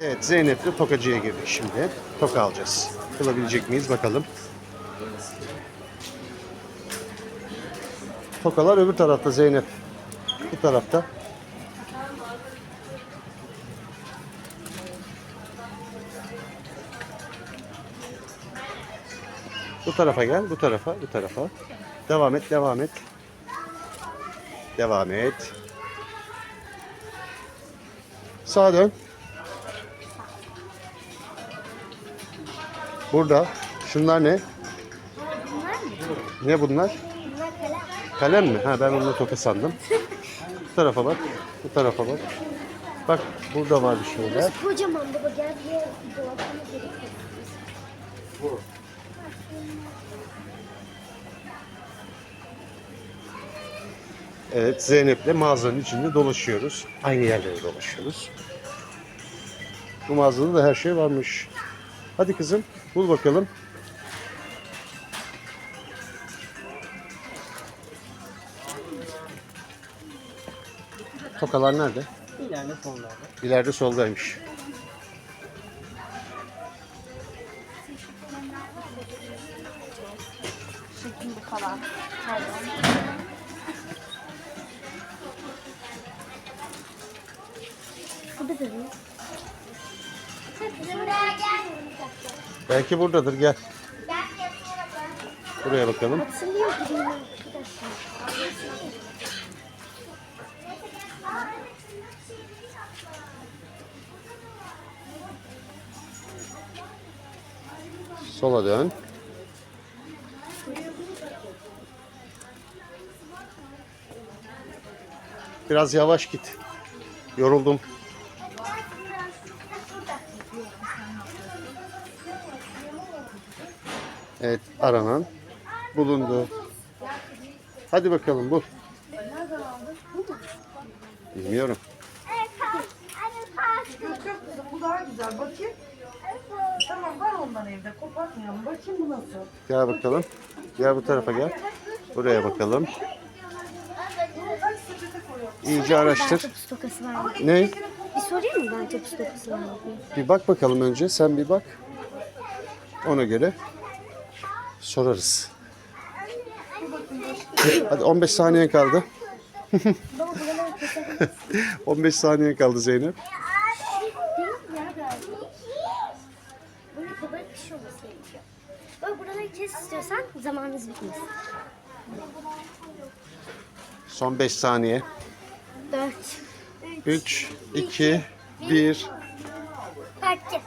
Evet Zeynep'le tokacıya girdik şimdi. Toka alacağız. Kılabilecek miyiz bakalım. Tokalar öbür tarafta Zeynep. Bu tarafta. Bu tarafa gel, bu tarafa, bu tarafa. Devam et, devam et. Devam et. Sağa dön. Burada. Şunlar ne? Bunlar mı? Ne bunlar? Bunlar kalem. Kalem mi? Ha ben onu toka sandım. Bu tarafa bak. Bu tarafa bak. Bak burada var bir şeyler. Burası kocaman baba gel gerek yok. Evet Zeynep'le mağazanın içinde dolaşıyoruz. Aynı yerlere dolaşıyoruz. Bu mağazada da her şey varmış. Hadi kızım bul bakalım. Tokalar nerede? İleride sonlarda. İleride soldaymış. Bu da değil. Belki buradadır gel. Buraya bakalım. Sola dön. Biraz yavaş git. Yoruldum. Evet, aranan bulundu. Hadi bakalım bul. Bilmiyorum. Yok yok kızım bu daha güzel. Bakayım. Tamam var ondan evde. Kopartmayalım. Bakayım bu nasıl? Gel bakalım. Gel bu tarafa gel. Buraya bakalım. Sepete. İyice araştır. topuz tokası var mı? Ne? Bir sorayım mı ben topuz tokası var mı diye? Bir bak bakalım önce. Sen bir bak. Ona göre sorarız. Hadi 15 saniye kaldı. Baba buraları keselim. 15 saniye kaldı Zeynep. Buraları kes istiyorsan zamanınız bitmesin. Son 5 saniye. 4. 3, 2, 1. Parti.